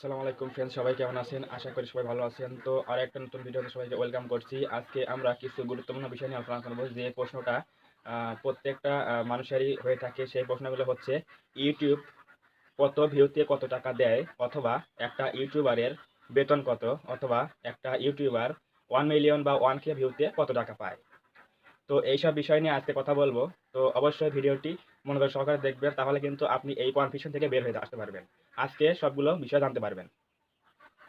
আসসালামু আলাইকুম ফ্রেন্ড সবাই কেমন আছেন? আশা করি সবাই ভালো আছেন। তো আর একটা নতুন ভিডিওতে সবাইকে ওয়েলকাম করছি। আজকে আমরা কিছু গুরুত্বপূর্ণ বিষয় নিয়ে আলোচনা করব। যে প্রশ্নটা প্রত্যেকটা মানুষেরই হয়ে থাকে, সেই প্রশ্নগুলো হচ্ছে, ইউটিউব কত ভিউতে কত টাকা দেয়? অথবা, একটা ইউটিউবারের বেতন কত? অথবা, একটা ইউটিউবার ওয়ান মিলিয়ন বা ওয়ান কে ভিউতে কত টাকা পায়? তো এইসব বিষয় নিয়ে আজকে কথা বলব। তো অবশ্যই ভিডিওটি মনোযোগ সহকারে দেখবেন, তাহলে কিন্তু আপনি এই কনফিউশন থেকে বের হয়ে আসতে পারবেন। আজকে সবগুলো বিষয় জানতে পারবেন।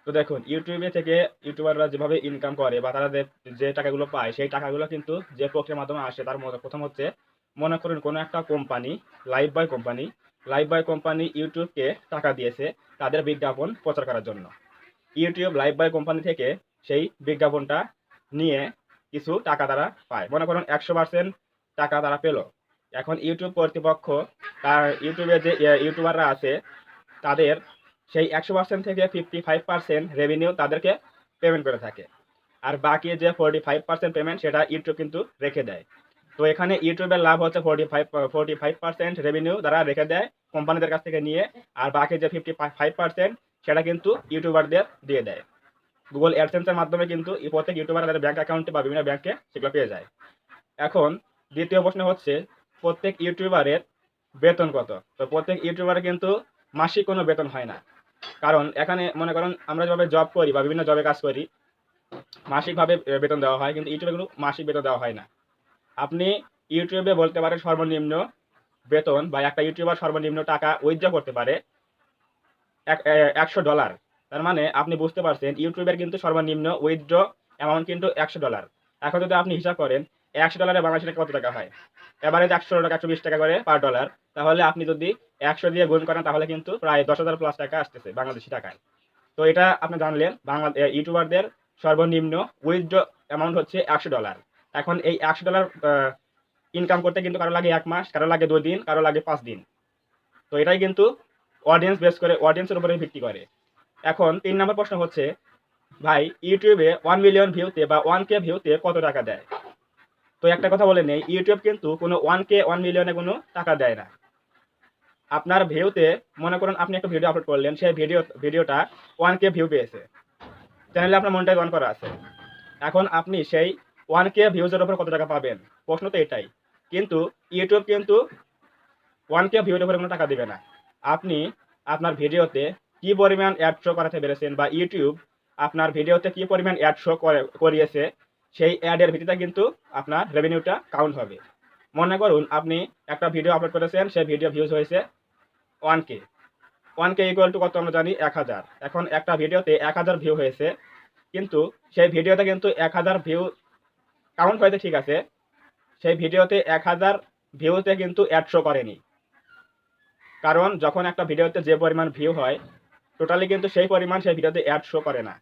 তো দেখুন, ইউটিউবে থেকে ইউটিউবাররা যেভাবে ইনকাম করে বা তারা যে- টাকাগুলো পায়, সেই টাকাগুলো কিন্তু যে প্রক্রিয়ার মাধ্যমে আসে, তার মধ্যে প্রথম হচ্ছে, মনে করেন কোনো একটা company live boy company live boy company ইউটিউবকে টাকা দিয়েছে তাদের বিজ্ঞাপন প্রচার করার জন্য। ইউটিউব লাইভ বয় কোম্পানি থেকে সেই বিজ্ঞাপনটা নিয়ে কিছু টাকা তারা পায়। মনে করুন একশো পার্সেন্ট টাকা তারা পেল। এখন ইউটিউব কর্তৃপক্ষ, তার ইউটিউবে যে ইউটিউবাররা আছে তাদের সেই একশো পার্সেন্ট থেকে ফিফটি ফাইভ পার্সেন্ট রেভিনিউ তাদেরকে পেমেন্ট করে থাকে। আর বাকি যে ফোর্টি ফাইভ পার্সেন্ট পেমেন্ট সেটা ইউটিউব কিন্তু রেখে দেয়। তো এখানে ইউটিউবের লাভ হচ্ছে forty five forty five percent revenue তারা রেখে দেয় কোম্পানিদের কাছ থেকে নিয়ে। আর বাকি যে ফিফটি ফাইভ পার্সেন্ট সেটা কিন্তু ইউটিউবারদের দিয়ে দেয়। গুগল অ্যাডসেন্সের মাধ্যমে কিন্তু প্রত্যেক ইউটিউবার তাদের ব্যাঙ্ক অ্যাকাউন্টে বা বিভিন্ন ব্যাঙ্কে সেগুলো পেয়ে যায়। এখন দ্বিতীয় প্রশ্ন হচ্ছে, প্রত্যেক ইউটিউবারের বেতন কত? তো প্রত্যেক ইউটিউবারের কিন্তু মাসিক কোনো বেতন হয় না। কারণ এখানে মনে করেন আমরা যেভাবে জব করি বা বিভিন্ন জবে কাজ করি, মাসিকভাবে বেতন দেওয়া হয়, কিন্তু ইউটিউবে কিন্তু মাসিক বেতন দেওয়া হয় না। আপনি ইউটিউবে বলতে পারেন সর্বনিম্ন বেতন বা একটা ইউটিউবার সর্বনিম্ন টাকা উইথড্র করতে পারে, এক- একশো ডলার তার মানে আপনি বুঝতে পারছেন ইউটিউবের কিন্তু সর্বনিম্ন উইথড্র অ্যামাউন্ট কিন্তু একশো ডলার এখন যদি আপনি হিসাব করেন, একশো ডলারে বাংলাদেশে কত টাকা হয়? এবারে একশো টাকা, একশো বিশ টাকা করে পার ডলার তাহলে আপনি যদি একশো দিয়ে গুণ করেন, তাহলে কিন্তু প্রায় দশ হাজার প্লাস টাকা আসতেছে বাংলাদেশি টাকায়। তো এটা আপনি জানলেন বাংলা ইউটিউবারদের সর্বনিম্ন উইথড্র অ্যামাউন্ট হচ্ছে একশো ডলার এখন এই একশো ডলার ইনকাম করতে কিন্তু কারও লাগে এক মাস, কারও লাগে দুই দিন, কারও লাগে পাঁচ দিন। তো এটাই কিন্তু অডিয়েন্স বেস করে অডিয়েন্সের উপরে ভিত্তি করে। এখন তিন নম্বর প্রশ্ন হচ্ছে, ভাই, ইউটিউবে ওয়ান মিলিয়ন ভিউতে বা ওয়ান কে ভিউতে কত টাকা দেয়? তো একটা কথা বলে নেই, ইউটিউব কিন্তু কোনো ওয়ান কে ওয়ান মিলিয়নে কোনো টাকা দেয় না। আপনার ভিউতে, মনে করুন আপনি একটা ভিডিও আপলোড করলেন, সেই ভিডিও ভিডিওটা ওয়ান কে ভিউ পেয়েছে। চ্যানেলে আপনার মনটাই অন করা আছে। এখন আপনি সেই ওয়ান কে ভিউজের উপর কত টাকা পাবেন? প্রশ্ন তো এটাই। কিন্তু ইউটিউব কিন্তু ওয়ান কে ভিউর উপরে কোনো টাকা দিবে না। আপনি আপনার ভিডিওতে কি পরিমাণ অ্যাড শো করাতে পেরেছেন বা ইউটিউব আপনার ভিডিওতে কি পরিমাণ অ্যাড শো করিয়েছে, সেই অ্যাডের ভিত্তিতে কিন্তু আপনার রেভিনিউটা কাউন্ট হবে। মনে করুন আপনি একটা ভিডিও আপলোড করেছেন, সেই ভিডিও ভিউজ হয়েছে one K. One K equal to কত আমরা জানি? এক হাজার। এখন একটা ভিডিওতে এক হাজার ভিউ হয়েছে, কিন্তু সেই ভিডিওতে কিন্তু এক হাজার ভিউ কাউন্ট হয়েছে ঠিক আছে। সেই ভিডিওতে এক হাজার ভিউতে কিন্তু অ্যাড শো করেনি। কারণ যখন একটা ভিডিওতে যে পরিমাণ ভিউ হয় টোটালি কিন্তু সেই পরিমাণ সেই ভিডিওতে অ্যাড শো করে না।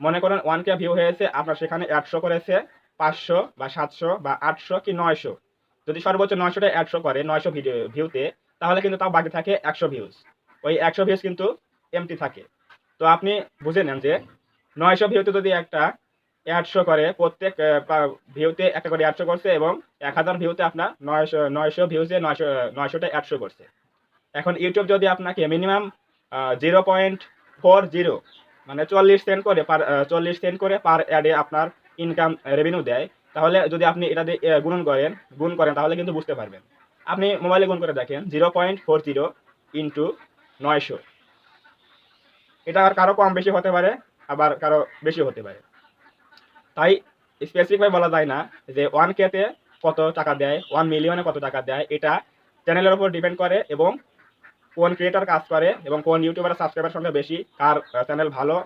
মনে করেন ওয়ান কে ভিউ হয়েছে, আপনার সেখানে অ্যাড শো করেছে পাঁচশো বা সাতশো বা আটশো কি নয়শো। যদি সর্বোচ্চ নয়শোটা অ্যাড শো করে, নয়শো ভিডিও ভিউতে তাহলে কিন্তু তাও বাকি থাকে একশো ভিউজ ওই একশো ভিউজ কিন্তু এমটি থাকে। তো আপনি বুঝে নেন যে নয়শো ভিউতে যদি একটা অ্যাড শো করে, প্রত্যেক ভিউতে একটা করে অ্যাড শো করছে এবং এক হাজার ভিউতে আপনার নয়শো নয়শো ভিউজে নয়শো, নয়শোটা অ্যাড শো করছে। এখন ইউটিউব যদি আপনাকে minimum zero point four zero মানে চল্লিশ সেন্ট করে পার চল্লিশ সেন্ট করে পার অ্যাডে আপনার ইনকাম রেভিনিউ দেয়, তাহলে যদি আপনি এটা দিয়ে গুণন করেন, গুণ করেন, তাহলে কিন্তু বুঝতে পারবেন। আপনি মোবাইলে গুণ করে দেখেন, zero point four zero into নয়শো। এটা আর কারও কম বেশি হতে পারে, আবার কারও বেশি হতে পারে। তাই স্পেসিফিক বলা যায় না যে ওয়ান কেতে কত টাকা দেয় ওয়ান মিলিয়নে কত টাকা দেয়, এটা চ্যানেলের উপর ডিপেন্ড করে এবং কোন ক্রিয়েটার কাজ করে এবং কোন ইউটিউবার সাবস্ক্রাইবার সংখ্যা বেশি, কার চ্যানেল ভালো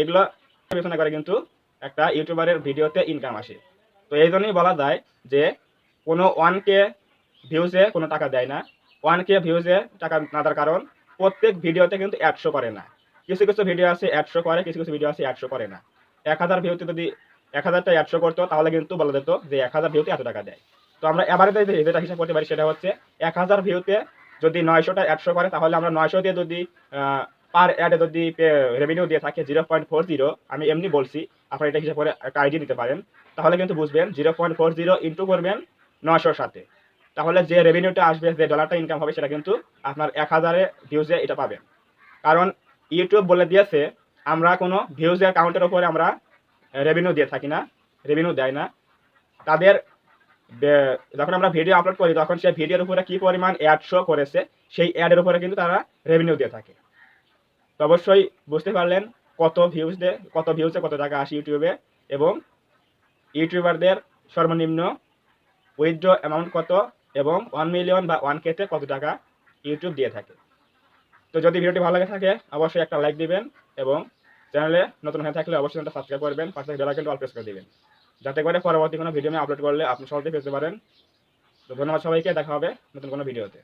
এগুলো বিবেচনা করে কিন্তু একটা ইউটিউবারের ভিডিওতে ইনকাম আসে। তো এই জন্যই বলা যায় যে কোনো ওয়ান কে ভিউজে কোনো টাকা দেয় না। ওয়ান কে ভিউজে টাকা না দেওয়ার কারণ, প্রত্যেক ভিডিওতে কিন্তু একশো করে না। কিছু কিছু ভিডিও আছে একশো করে, কিছু কিছু ভিডিও আছে একশো করে না। এক হাজার ভিউতে যদি এক হাজারটা একশো করতো, তাহলে কিন্তু বলা যেত যে এক হাজার ভিউতে এত টাকা দেয়। তো আমরা এবারে যেটা হিসাব করতে পারি সেটা হচ্ছে, এক হাজার ভিউতে যদি নয়শোটা একশো করে, তাহলে আমরা নয়শো দিয়ে যদি পার অ্যাডে যদি রেভিনিউ দিয়ে থাকে জিরো পয়েন্ট ফোর জিরো আমি এমনি বলছি, আপনারা এটা হিসাব করে একটা আইডিয়া নিতে পারেন। তাহলে কিন্তু বুঝবেন zero point four zero into করবেন নয়শোর সাথে। তাহলে যে রেভিনিউটা আসবে, যে ডলারটা ইনকাম হবে, সেটা কিন্তু আপনার এক হাজারে ভিউজে এটা পাবেন কারণ ইউটিউব বলে দিয়েছে, আমরা কোনো ভিউজের কাউন্টের উপরে আমরা রেভিনিউ দিয়ে থাকি না রেভিনিউ দেয় না। তাদের যখন আমরা ভিডিও আপলোড করি, তখন সেই ভিডিওর উপরে কী পরিমাণ অ্যাড শো করেছে, সেই অ্যাডের উপরে কিন্তু তারা রেভিনিউ দিয়ে থাকে। তো অবশ্যই বুঝতে পারলেন কত ভিউজ দে, কত ভিউজে কত টাকা আসে ইউটিউবে এবং ইউটিউবারদের সর্বনিম্ন উইথড্র অ্যামাউন্ট কত এবং ওয়ান মিলিয়ন বা ওয়ান কেতে কত টাকা ইউটিউব দিয়ে থাকে। তো যদি ভিডিওটি ভালো লাগে থাকে, অবশ্যই একটা লাইক দিবেন এবং চ্যানেলে নতুন হয়ে থাকলে অবশ্যই চ্যানেলটা সাবস্ক্রাইব করবেন, পাশে বেল আইকনটা অল প্রেস করে দেবেন। যাতে করে পরবর্তী কোনো ভিডিও আমি আপলোড করলে আপনি সহজেই পেতে পারেন। তো ধন্যবাদ সবাইকে, দেখা হবে নতুন কোনো ভিডিওতে